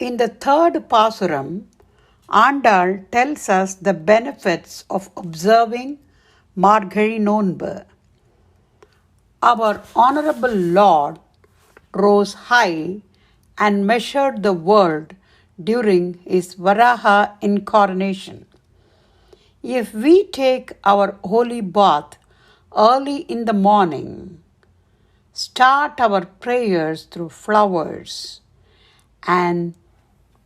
In the third Pasuram, Andal tells us the benefits of observing Margari Nonbu. Our Honorable Lord rose high and measured the world during his Varaha incarnation. If we take our holy bath early in the morning, start our prayers through flowers, and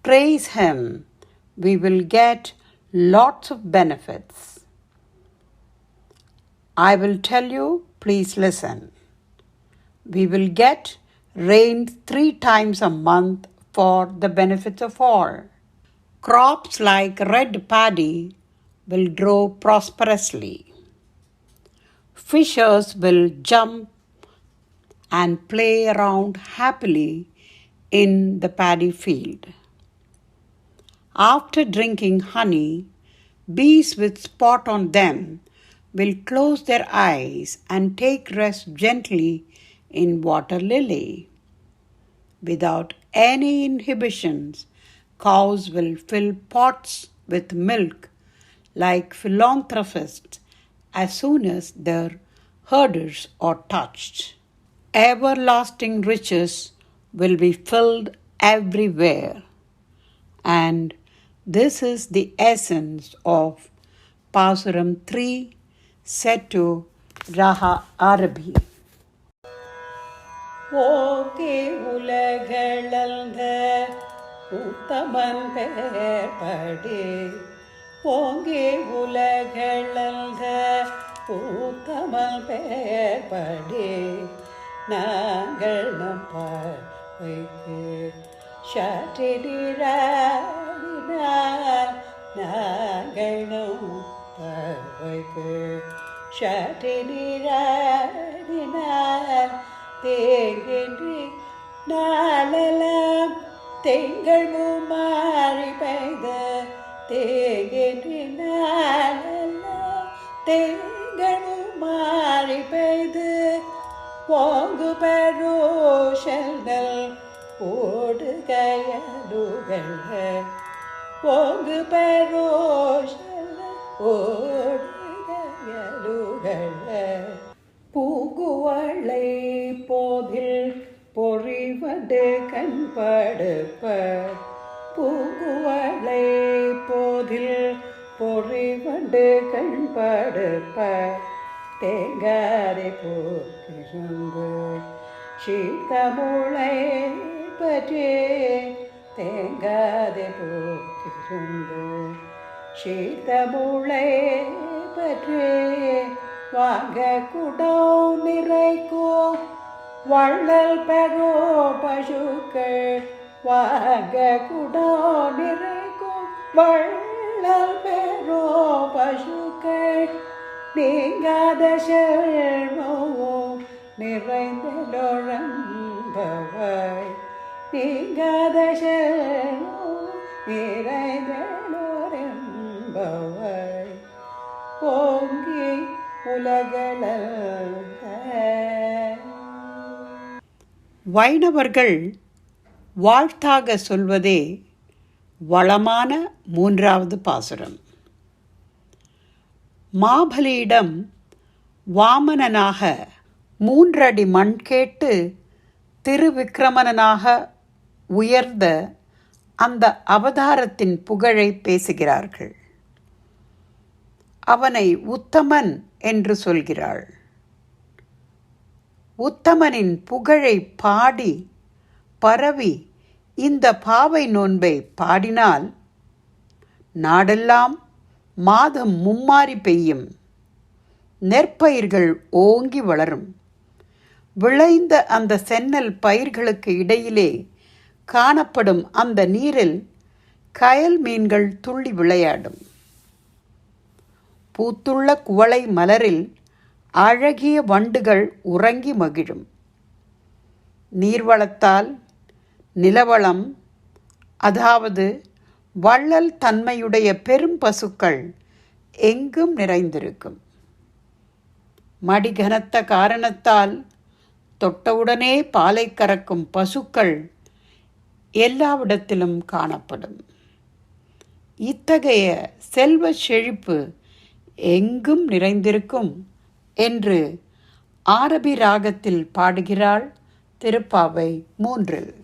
praise Him, we will get lots of benefits. I will tell you, please listen. We will get rain three times a month for the benefits of all. Crops like red paddy will grow prosperously. Fishers will jump and play around happily in the paddy field. After drinking honey, bees with spot on them will close their eyes and take rest gently in water lily. Without any inhibitions, cows will fill pots with milk like philanthropists as soon as their herders are touched. Everlasting riches will be filled everywhere. And this is the essence of Pasuram 3 set to Raha Arabi. Okay உலகளந்த உத்தமன் பெயர் படி ஓங்கே உலகளந்த உத்தமன் பெயர் படி நாங்கள் நம் பார்வைக்கு ஷட்டிடிராடினார் நாங்கள் நம் பார்வைக்கு ஷட்டிடிராடினார் தேங்கின்றி நாளெல்லாம் தெங்கள் மாறி பெய்த தேங்கின்றி நாளெல்லாம் தெங்கள் மாறி பெய்து ஓங்கு பெரோஷல்கள் ஓடுகையலுகள் ஓங்கு பெரோஷல் ஓடுகையலுகள் பூங்குவளை போதில் பொறிவது கண்படுப்ப. பூங்குவளை போதில் பொறிவண்டு கண்படுப்ப. தேங்காரை போக்கிருந்து சீத்தமுளை பற்றே. தேங்காதை போக்கிருந்து. சீத்தமுளை பற்றி வாங்க குடம் நிறைக்கோ. வள்ளல் பெறோ பசுக்கள் வாங்க குடம் நிறைக்கும் வள்ளல் பெறோ பசுக்கள் நீங்காத செல்வம் நிறைந்தலொழம்பவாய் நீங்காத செல்வம் ஓங்கி உலகள வைணவர்கள் வாழ்த்தாக சொல்வதே வளமான மூன்றாவது பாசுரம். மாபலியிடம் வாமனனாக மூன்றடி மண் கேட்டு திருவிக்கிரமனாக உயர்ந்த அந்த அவதாரத்தின் புகழை பேசுகிறார்கள். அவனை உத்தமன் என்று சொல்கிறாள். உத்தமனின் புகழை பாடி பரவி இந்த பாவை நோன்பை பாடினால் நாடெல்லாம் மாதம் மும்மாரி பெய்யும். நெற்பயிர்கள் ஓங்கி வளரும். விளைந்த அந்த சென்னல் பயிர்களுக்கு இடையிலே காணப்படும் அந்த நீரில் கயல் மீன்கள் துள்ளி விளையாடும். பூத்துள்ள குவளை மலரில் அழகிய வண்டுகள் உறங்கி மகிழும். நீர்வளத்தால் நிலவளம் அதாவது வள்ளல் தன்மையுடைய பெரும் பசுக்கள் எங்கும் நிறைந்திருக்கும். மடிகனத்த காரணத்தால் தொட்டவுடனே பாலை கறக்கும் பசுக்கள் எல்லாவிடத்திலும் காணப்படும். இத்தகைய செல்வ செழிப்பு எங்கும் நிறைந்திருக்கும் என்று ஆரபி ராகத்தில் பாடுகிறாள் திருப்பாவை மூன்று.